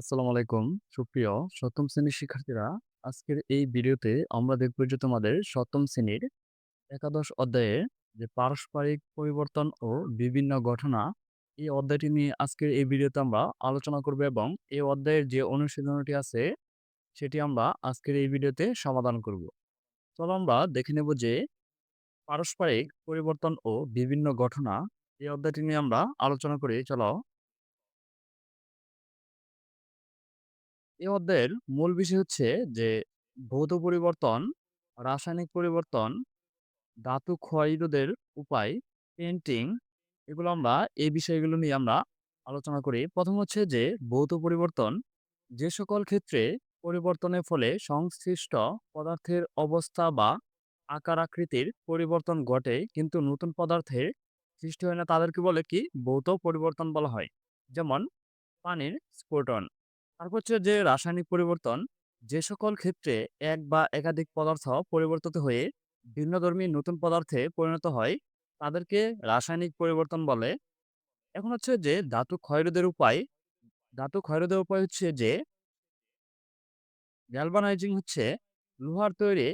আসসালামু আলাইকুম। সুপ্রিয় সপ্তম শ্রেণির শিক্ষার্থীরা, আজকের এই ভিডিওতে আমরা দেখব যে তোমাদের সপ্তম শ্রেণির একাদশ অধ্যায়ে যে পারস্পরিক পরিবর্তন ও বিভিন্ন ঘটনা, এই অধ্যায়টি নিয়ে আজকের এই ভিডিওতে আমরা আলোচনা করব এবং এই অধ্যায়ের যে অনুশীলনটি আছে, সেটি আমরা আজকের এই ভিডিওতে সমাধান করব। চলো আমরা দেখে নেব যে পারস্পরিক পরিবর্তন ও বিভিন্ন ঘটনা, এই অধ্যায়টি নিয়ে আমরা আলোচনা করি। চলো এই অধ্যায়ের মূল বিষয় হচ্ছে যে ভৌত পরিবর্তন, রাসায়নিক পরিবর্তন, ধাতু ক্ষয় রোধের উপায়, পেন্টিং এগুলো আমরা এই বিষয়গুলো নিয়ে আমরা আলোচনা করি। প্রথম হচ্ছে যে ভৌত পরিবর্তন যে সকল ক্ষেত্রে পরিবর্তনের ফলে সংশ্লিষ্ট পদার্থের অবস্থা বা আকার আকৃতির পরিবর্তন ঘটে কিন্তু নতুন পদার্থের সৃষ্টি হয় না তাদেরকে বলে কি ভৌত পরিবর্তন বলা হয়। যেমন পানির স্ফুটন। তারপর হচ্ছে যে রাসায়নিক পরিবর্তন, যে সকল ক্ষেত্রে এক বা একাধিক পদার্থ পরিবর্তিত হয়ে ভিন্নধর্মী নতুন পদার্থে পরিণত হয়, তাদেরকে রাসায়নিক পরিবর্তন বলে। এখন হচ্ছে যে ধাতু ক্ষয়রোধের উপায়, ধাতু ক্ষয়রোধের উপায় হচ্ছে যে গ্যালভানাইজিং হচ্ছে লোহার তৈরি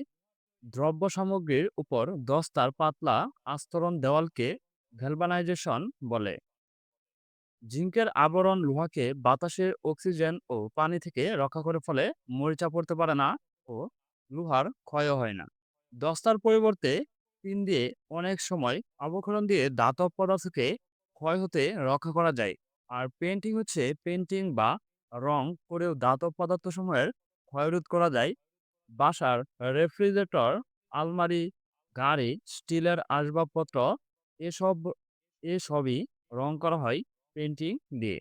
দ্রব্য সামগ্রীর উপর দস্তার পাতলা আস্তরণ দেওয়ালকে গ্যালভানাইজেশন বলে। জিঙ্কের আবরণ লোহাকে বাতাসের অক্সিজেন ও পানি থেকে রক্ষা করে ফলে মরিচা পড়তে পারে না ও লোহার ক্ষয়ও হয় না। দস্তার পরিবর্তে টিন দিয়ে অনেক সময় অবক্ষরণ দিয়ে দাতব পদার্থকে ক্ষয় হতে রক্ষা করা যায়। আর পেন্টিং হচ্ছে পেন্টিং বা রং করেও পদার্থ সময়ের ক্ষয়রোধ করা যায়। বাসার রেফ্রিজারেটর, আলমারি, গাড়ি, স্টিলের আসবাবপত্র এসব, এসবই রং করা হয়। পেইন্টিং দিয়ে।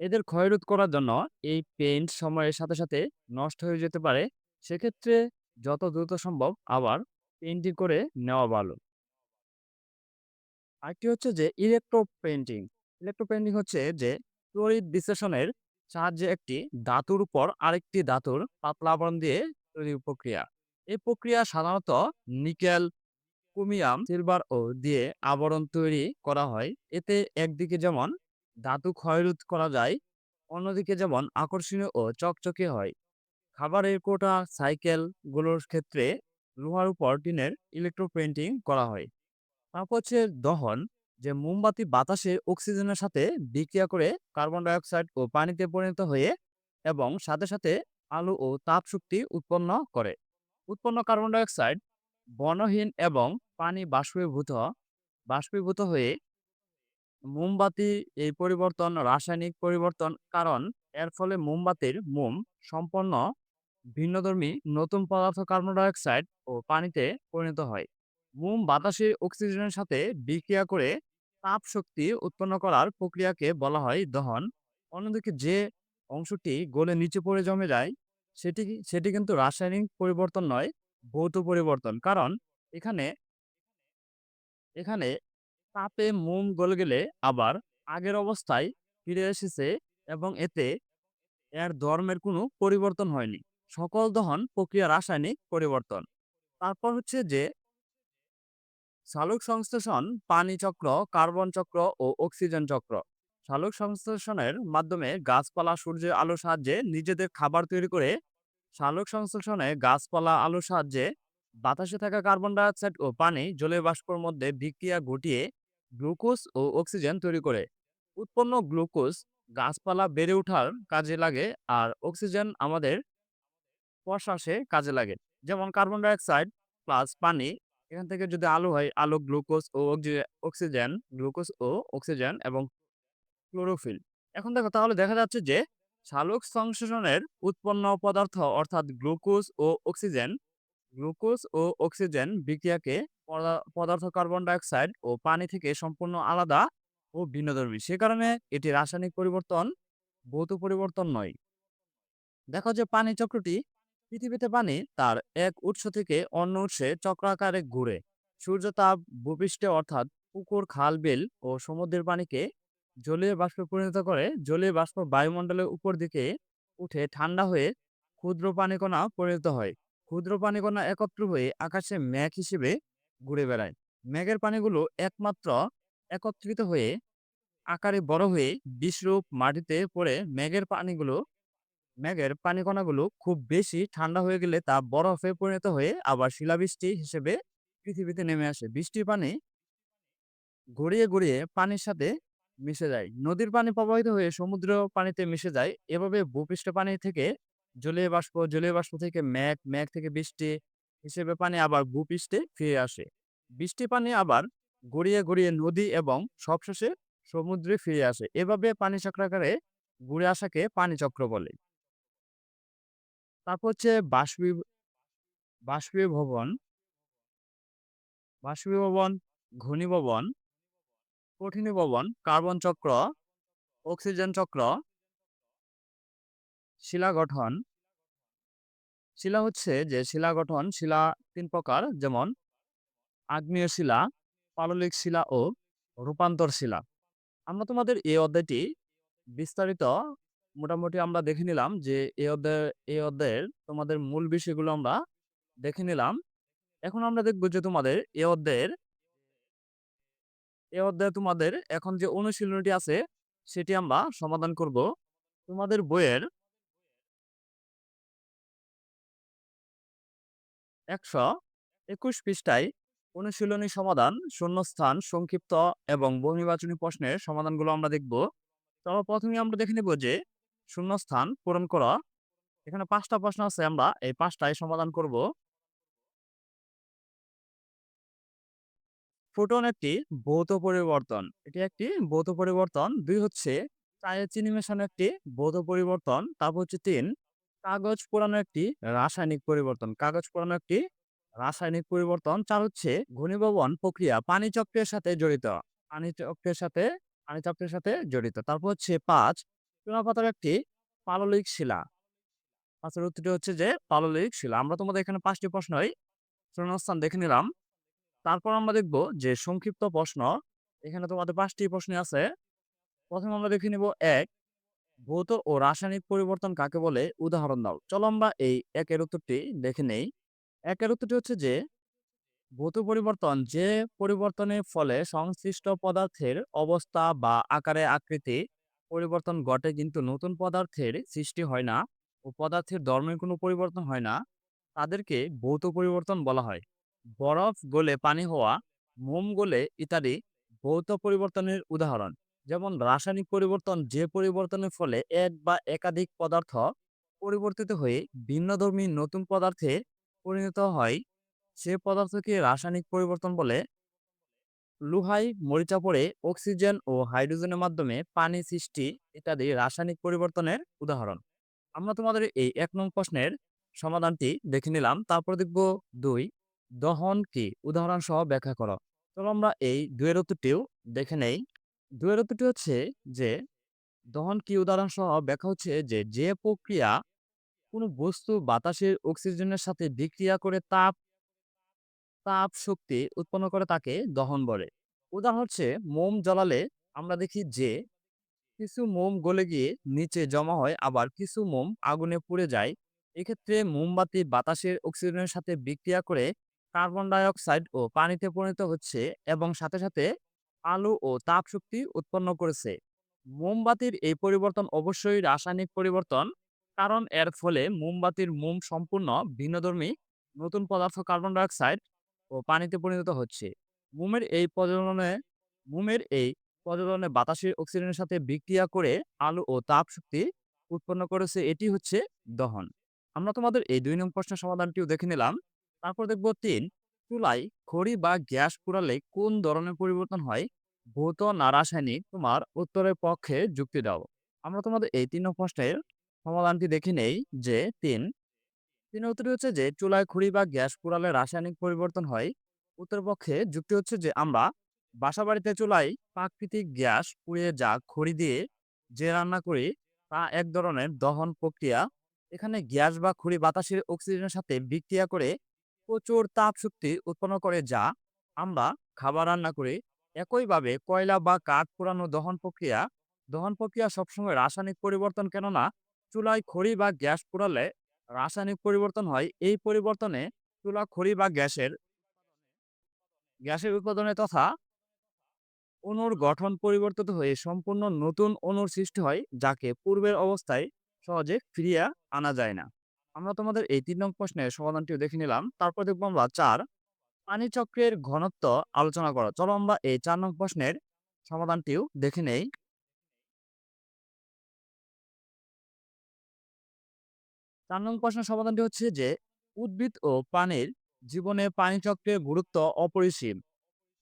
এদের ক্ষয়রোধ করার জন্য এই পেইন্ট সময়ের সাথে, সাথে নষ্ট হয়ে যেতে পারে। সেক্ষেত্রে যত দ্রুত সম্ভব আবার পেইন্টিং করে নেওয়া ভালো। আরেকটি হচ্ছে যে ইলেকট্রো পেইন্টিং। ইলেকট্রো পেইন্টিং হচ্ছে যে তড়িৎ বিশ্লেষণের সাহায্যে একটি ধাতুর উপর আরেকটি ধাতুর পাতলা আবরণ দিয়ে তৈরি প্রক্রিয়া। এই প্রক্রিয়া সাধারণত নিকেল, ক্রোমিয়াম, সিলভার ও দিয়ে আবরণ তৈরি করা হয়। এতে একদিকে যেমন ধাতু ক্ষয়রোধ করা যায়, অন্যদিকে যেমন আকর্ষণীয় ও চকচকে হয়। খাবারের কোটা, সাইকেলগুলোর ক্ষেত্রে লোহার উপর টিনের ইলেকট্রো পেন্টিং করা হয়। হচ্ছে দহন, যে মোমবাতি বাতাসে অক্সিজেনের সাথে বিক্রিয়া করে কার্বন ডাই অক্সাইড ও পানিতে পরিণত হয়ে এবং সাথে, সাথে আলো ও তাপ শক্তি উৎপন্ন করে। উৎপন্ন কার্বন ডাই অক্সাইড বর্ণহীন এবং পানি বাষ্পীভূত বাষ্পীভূত হয়ে মোমবাতি এই পরিবর্তন, রাসায়নিক পরিবর্তন, কারণ এর ফলে মোমবাতির মোম সম্পন্ন ভিন্নধর্মী নতুন পদার্থ কার্বন ডাই অক্সাইড ও পানিতে পরিণত হয়। মোম বাতাসে অক্সিজেনের সাথে বিক্রিয়া করে তাপ শক্তি উৎপন্ন করার প্রক্রিয়াকে বলা হয় দহন। অন্যদিকে যে অংশটি গলে নিচে পড়ে জমে যায়, সেটি সেটি কিন্তু রাসায়নিক পরিবর্তন নয়, ভৌত পরিবর্তন। কারণ এখানে এখানে তাপে মোম গলে গেলে আবার আগের অবস্থায় ফিরে এসেছে এবং এতে এর ধর্মের কোনো পরিবর্তন হয়নি। সকল দহন প্রক্রিয়া রাসায়নিক পরিবর্তন। তারপর হচ্ছে যে সালোক সংশ্লেষণ পানি চক্র, কার্বন চক্র ও অক্সিজেন চক্র। সালোক সংশ্লেষণের মাধ্যমে গাছপালা, সূর্যের আলোর সাহায্যে নিজেদের খাবার তৈরি করে সালোক সংশ্লেষণে গাছপালা, আলোর সাহায্যে বাতাসে থাকা কার্বন ডাই অক্সাইড ও পানি জলীয় বাষ্পর মধ্যে বিক্রিয়া ঘটিয়ে গ্লুকোজ ও অক্সিজেন তৈরি করে। উৎপন্ন গ্লুকোজ গাছপালা বেড়ে ওঠার কাজে লাগে আর অক্সিজেন আমাদের প্রশ্বাসে কাজে লাগে। যেমন কার্বন ডাইঅক্সাইড প্লাস পানি, এখান থেকে যদি আলো হয়, আলো, গ্লুকোজ ও অক্সিজেন, গ্লুকোজ ও অক্সিজেন এবং ক্লোরোফিল। এখন দেখো, তাহলে দেখা যাচ্ছে যে সালোক সংশ্লেষণের উৎপন্ন পদার্থ অর্থাৎ গ্লুকোজ ও অক্সিজেন গ্লুকোজ ও অক্সিজেন বিক্রিয়াকে পদার্থ কার্বন ডাইঅক্সাইড ও পানি থেকে সম্পূর্ণ আলাদা ও ভিন্নধর্মী। সে কারণে এটি রাসায়নিক পরিবর্তন, ভৌত পরিবর্তন নয়। দেখো যে পানি চক্রটি পৃথিবীতে পানি তার এক উৎস থেকে অন্য উৎসে চক্রাকারে ঘুরে। সূর্যতাপ ভূপৃষ্ঠে অর্থাৎ পুকুর, খাল, বিল ও সমুদ্রের পানিকে জলীয় বাষ্পে পরিণত করে। জলীয় বাষ্প বায়ুমণ্ডলের উপর দিকে উঠে ঠান্ডা হয়ে ক্ষুদ্র পানিকণা পরিণত হয়। ক্ষুদ্র পানিকণা একত্র হয়ে আকাশে মেঘ হিসেবে ঘুরে বেড়ায়। মেঘের পানিগুলো একমাত্র একত্রিত হয়ে আকারে বড় হয়ে বিষরূপ মাটিতে পড়ে। মেঘের পানিগুলো, মেঘের পানি কণাগুলো খুব বেশি ঠান্ডা হয়ে গেলে তা বরফে পরিণত হয়ে আবার শিলাবৃষ্টি হিসেবে পৃথিবীতে নেমে আসে। বৃষ্টির পানি গড়িয়ে গড়িয়ে পানির সাথে মিশে যায়। নদীর পানি প্রবাহিত হয়ে সমুদ্র পানিতে মিশে যায়। এভাবে ভূপৃষ্ঠ পানি থেকে জলীয় বাষ্প জলীয় বাষ্প থেকে মেঘ মেঘ থেকে বৃষ্টি হিসেবে পানি আবার ভূপৃষ্ঠে ফিরে আসে। বৃষ্টি পানি আবার গড়িয়ে গড়িয়ে নদী এবং সবশেষে সমুদ্রে ফিরে আসে। এভাবে পানি চক্রাকারে ঘুরে আসাকে পানি চক্র বলে। তারপর হচ্ছে বাষ্পী, বাষ্পীভবন। বাষ্পীভবন, ঘনীভবন, কঠিনীভবন, কার্বন চক্র, অক্সিজেন চক্র শিলা গঠন। শিলা হচ্ছে যে শিলা গঠন, শিলা তিন প্রকার, যেমন আগ্নেয় শিলা, পাললিক শিলা ও রূপান্তর শিলা। আমরা তোমাদের এই অধ্যায়টি বিস্তারিত মোটামুটি আমরা দেখে নিলাম যে এই অধ্যায়, এই অধ্যায়ের তোমাদের মূল বিষয়গুলো আমরা দেখে নিলাম। এখন আমরা দেখব যে তোমাদের এই অধ্যায়ের এই অধ্যায়ে তোমাদের এখন যে অনুশীলনীটি আছে, সেটি আমরা সমাধান করব। তোমাদের বইয়ের একশো একুশ পৃষ্ঠায় অনুশীলনী সমাধান, শূন্যস্থান, সংক্ষিপ্ত এবং বহুনির্বাচনী প্রশ্নের সমাধানগুলো আমরা দেখব। তবে প্রথমে আমরা দেখে নেব যে শূন্যস্থান পূরণ করা, এখানে পাঁচটা প্রশ্ন আছে, আমরা এই পাঁচটায় সমাধান করব। ফোটন একটি ভৌত পরিবর্তন, এটি একটি ভৌত পরিবর্তন। দুই হচ্ছে চায়ের চিনি মেশানো একটি ভৌত পরিবর্তন তারপর হচ্ছে তিন। কাগজ পোড়ানো একটি রাসায়নিক পরিবর্তন। কাগজ পোড়ানো একটি রাসায়নিক পরিবর্তন চার হচ্ছে ঘনীভবন প্রক্রিয়া, পানি চক্রের সাথে জড়িত। পানি চক্রের সাথে, পানি চক্রের সাথে জড়িত। তারপর হচ্ছে পাঁচ, চুনা চুনাপাতার একটি পাললিক শিলা। পাঁচের উত্তরটি হচ্ছে যে পাললিক শিলা। আমরা তোমাদের এখানে পাঁচটি প্রশ্নই শূন্যস্থান দেখে নিলাম। তারপর আমরা দেখব যে সংক্ষিপ্ত প্রশ্ন। এখানে তোমাদের পাঁচটি প্রশ্ন আছে। প্রথমে আমরা দেখে নিব এক ভৌত ও রাসায়নিক পরিবর্তন কাকে বলে? উদাহরণ দাও। চলো আমরা এই একের উত্তরটি দেখে নেই। একের উত্তরটি হচ্ছে যে, ভৌত পরিবর্তন যে পরিবর্তনের ফলে সংশ্লিষ্ট পদার্থের অবস্থা বা আকারে আকৃতি পরিবর্তন ঘটে কিন্তু নতুন পদার্থের সৃষ্টি হয় না ও পদার্থের ধর্মের কোনো পরিবর্তন হয় না। তাদেরকে ভৌত পরিবর্তন বলা হয়। বরফ গলে পানি হওয়া, মোম গলে ইত্যাদি ভৌত পরিবর্তনের উদাহরণ। যেমন রাসায়নিক পরিবর্তন যে পরিবর্তনের ফলে এক বা একাধিক পদার্থ পরিবর্তিত হয়ে ভিন্নধর্মী নতুন পদার্থে পরিণত হয়। সে পদার্থকে রাসায়নিক পরিবর্তন বলে। লুহাই মরিচা পড়ে অক্সিজেন ও হাইড্রোজেনের মাধ্যমে পানি সৃষ্টি ইত্যাদি রাসায়নিক পরিবর্তনের উদাহরণ। আমরা তোমাদের এই এক নং প্রশ্নের সমাধানটি দেখে নিলাম। তারপর দেখব দুই, দহন কি? উদাহরণ সহ ব্যাখ্যা করো। চলো আমরা এই দুয়ের উত্তরটিও দেখে নেই। উত্তরটি হচ্ছে যে, দহন কি উদাহরণ সহ ব্যাখ্যা হচ্ছে যে যে প্রক্রিয়া কোনো বস্তু বাতাসের অক্সিজেনের সাথে বিক্রিয়া করে তাপ তাপ শক্তি উৎপন্ন করে তাকে দহন বলে। উদাহরণ হচ্ছে মোম জ্বালালে আমরা দেখি যে, কিছু মোম গলে গিয়ে নিচে জমা হয়, আবার কিছু মোম আগুনে পুড়ে যায়। এক্ষেত্রে মোমবাতি বাতাসের অক্সিজেনের সাথে বিক্রিয়া করে কার্বন ডাই অক্সাইড ও পানিতে পরিণত হচ্ছে এবং সাথে সাথে আলো ও তাপ শক্তি উৎপন্ন করেছে। মোমবাতির এই পরিবর্তন অবশ্যই রাসায়নিক পরিবর্তন, কারণ এর ফলে মোমবাতির মোম সম্পূর্ণ ভিন্নধর্মী নতুন পদার্থ কার্বন ডাই অক্সাইড ও পানিতে পরিণত হচ্ছে। মোমের এই প্রজ্বলনে মোমের এই প্রজ্বলনে বাতাসের অক্সিজেনের সাথে বিক্রিয়া করে আলো ও তাপ শক্তি উৎপন্ন করেছে, এটি হচ্ছে দহন। আমরা তোমাদের এই দুই নং প্রশ্নের সমাধানটিও দেখে নিলাম। তারপর দেখব তিন চুলায় খড়ি বা গ্যাস পুরালে কোন ধরনের পরিবর্তন হয়? ভৌত না রাসায়নিক? তোমার উত্তরের পক্ষে যুক্তি দাও। আমরা তোমাদের এই তিন প্রশ্নের সমাধানটি দেখে নেই যে তিন। তিন উত্তরটি হচ্ছে যে চুলায় খড়ি বা গ্যাস পুরালে রাসায়নিক পরিবর্তন হয়। উত্তর পক্ষে যুক্তি হচ্ছে যে আমরা বাসা বাড়িতে চুলায় প্রাকৃতিক গ্যাস পুড়িয়ে যা খড়ি দিয়ে যে রান্না করি, তা এক ধরনের দহন প্রক্রিয়া। এখানে গ্যাস বা খড়ি বাতাসের অক্সিজেনের সাথে বিক্রিয়া করে প্রচুর তাপ শক্তি উৎপন্ন করে যা আমরা খাবার রান্না করি একইভাবে কয়লা বা কাঠ পোড়ানো দহন প্রক্রিয়া দহন প্রক্রিয়া সবসময় রাসায়নিক পরিবর্তন, কেননা চুলায় খড়ি বা গ্যাস পোড়ালে রাসায়নিক পরিবর্তন হয়। এই পরিবর্তনে চুলা, খড়ি বা গ্যাসের গ্যাসের উৎপাদনে তথা অণুর গঠন পরিবর্তিত হয়ে সম্পূর্ণ নতুন অণুর সৃষ্টি হয়, যাকে পূর্বের অবস্থায় সহজে ফিরিয়ে আনা যায় না। আমরা তোমাদের এই তিন নং প্রশ্নের সমাধানটিও দেখে নিলাম। তারপর দেখব আমরা চার, পানি চক্রের ঘনত্ব আলোচনা করো। চলো আমরা এই চার নং প্রশ্নের সমাধানটিও দেখে নেই। চার নং প্রশ্নের সমাধানটি হচ্ছে যে, উদ্ভিদ ও প্রাণীর জীবনে পানি চক্রের গুরুত্ব অপরিসীম।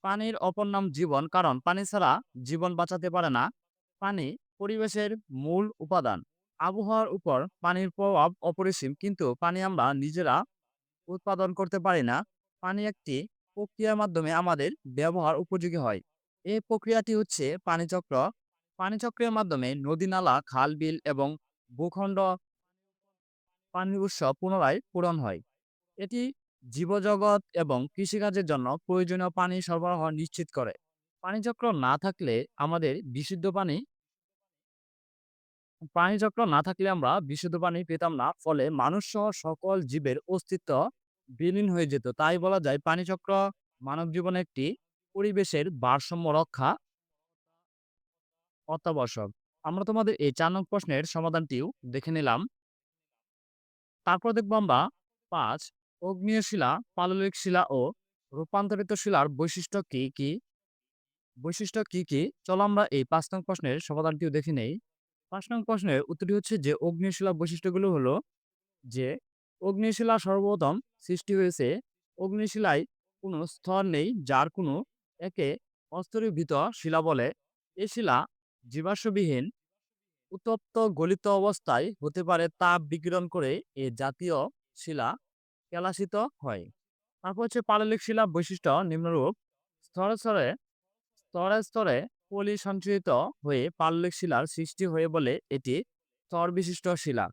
পানির অপর নাম জীবন, কারণ পানি ছাড়া জীবন বাঁচাতে পারে না। পানি পরিবেশের মূল উপাদান। আবহাওয়ার উপর পানির প্রভাব অপরিসীম, কিন্তু পানি আমরা নিজেরা উৎপাদন করতে পারি না। পানি একটি প্রক্রিয়ার মাধ্যমে আমাদের ব্যবহার উপযোগী হয়। এই প্রক্রিয়াটি হচ্ছে পানিচক্র পানিচক্রের মাধ্যমে নদী নালা, খাল, বিল এবং ভূখণ্ড পানির উৎস পুনরায় পূরণ হয়। এটি জীবজগৎ এবং কৃষিকাজের জন্য প্রয়োজনীয় পানি সরবরাহ নিশ্চিত করে। পানিচক্র না থাকলে আমাদের বিশুদ্ধ পানি পানিচক্র না থাকলে আমরা বিশুদ্ধ পানি পেতাম না। ফলে মানুষ সহ সকল জীবের অস্তিত্ব বিলীন হয়ে যেত। তাই বলা যায় পানিচক্র মানব জীবনে একটি পরিবেশের ভারসাম্য রক্ষা অত্যাবশ্যক। আমরা তোমাদের এই চার নং প্রশ্নের সমাধানটিও দেখে নিলাম। তারপর দেখব আমরা পাঁচ অগ্নিয় শিলা পাললিক শিলা ও রূপান্তরিত শিলার বৈশিষ্ট্য কি কি? বৈশিষ্ট্য কি কি? চলো আমরা এই পাঁচ নং প্রশ্নের সমাধানটিও দেখে নেই। পাঁচ নং প্রশ্নের উত্তরটি হচ্ছে যে অগ্নিয় শিলা বৈশিষ্ট্যগুলো হলো যে, অগ্নিশিলা সর্বপ্রথম সৃষ্টি হয়েছে অগ্নিশিলায় কোনো স্তর নেই যার কোনো একে অস্তরীভূত শিলা বলে। এ শিলা জীবাশ্মবিহীন, উত্তপ্ত গলিত অবস্থায় হতে পারে তাপ বিকিরণ করে এ জাতীয় শিলা কেলাসিত হয়। তারপর হচ্ছে পাললিক শিলা বৈশিষ্ট্য, নিম্নরূপ। স্তরে স্তরে স্তরে স্তরে পলি সঞ্চয়িত হয়ে পাললিক শিলার সৃষ্টি হয়ে বলে এটি স্তর বিশিষ্ট শিলা।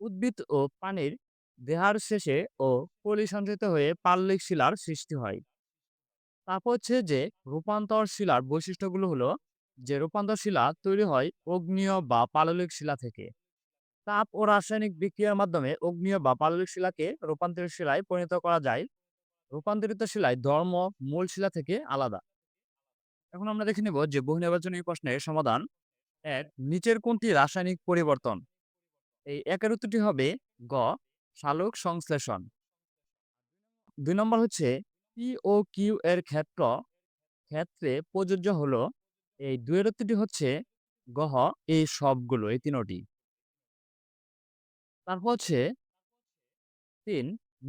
উদ্ভিদ ও পানির দেহার শেষে ও পলি সঞ্চিত হয়ে পাললিক শিলার সৃষ্টি হয়। তারপর হচ্ছে যে রূপান্তর শিলার বৈশিষ্ট্যগুলো হলো যে রূপান্তর শিলা তৈরি হয় অগ্নীয় বা পাললিক শিলা থেকে। তাপ ও রাসায়নিক বিক্রিয়ার মাধ্যমে অগ্নীয় বা পাললিক শিলাকে রূপান্তরিত শিলায় পরিণত করা যায়। রূপান্তরিত শিলায় ধর্ম, মূল শিলা থেকে আলাদা। এখন আমরা দেখে নেব যে বহু নির্বাচনী প্রশ্নের সমাধান এক নিচের কোনটি রাসায়নিক পরিবর্তন? এই একের উত্তরটি হবে গ, সালোক সংশ্লেষণ। দুই নম্বর হচ্ছে পি ও কিউ এর ক্ষেত্র, ক্ষেত্রে প্রযোজ্য হলো এই দুয়ের উত্তরটি হচ্ছে গহ এই সবগুলো, এই তিনটি। তারপর হচ্ছে তিন,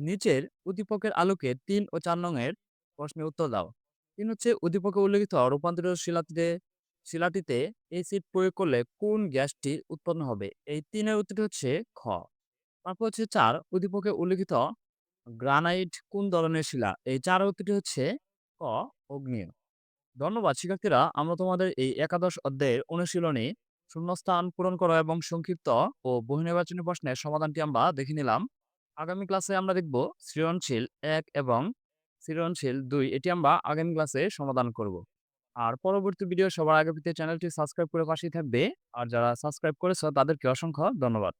নিচের উদ্দীপকের আলোকে তিন ও চার নং এর প্রশ্নের উত্তর দাও। তিন হচ্ছে উদ্দীপকে উল্লেখিত রূপান্তরিত শিলাটিতে শিলাটিতে এসিড প্রয়োগ করলে কোন গ্যাসটি উৎপন্ন হবে? এই তিনের উত্তরটি হচ্ছে খ। তারপর হচ্ছে চার উদ্দীপকে উল্লেখিত গ্রানাইট কোন ধরনের শিলা? এই চার উত্তরটি হচ্ছে ক অগ্নিয় ধন্যবাদ, শিক্ষার্থীরা, আমরা তোমাদের এই একাদশ অধ্যায়ের অনুশীলনী শূন্যস্থান পূরণ করা এবং সংক্ষিপ্ত ও বহুনির্বাচনী প্রশ্নের সমাধানটি আমরা দেখে নিলাম। আগামী ক্লাসে আমরা দেখব সৃজনশীল এক এবং সৃজনশীল দুই, এটি আমরা আগামী ক্লাসে সমাধান করব। আর পরবর্তী ভিডিও সবার আগে পেতে চ্যানেলটি সাবস্ক্রাইব করে পাশেই থাকবে। আর যারা সাবস্ক্রাইব করেছ তাদেরকে অসংখ্য ধন্যবাদ।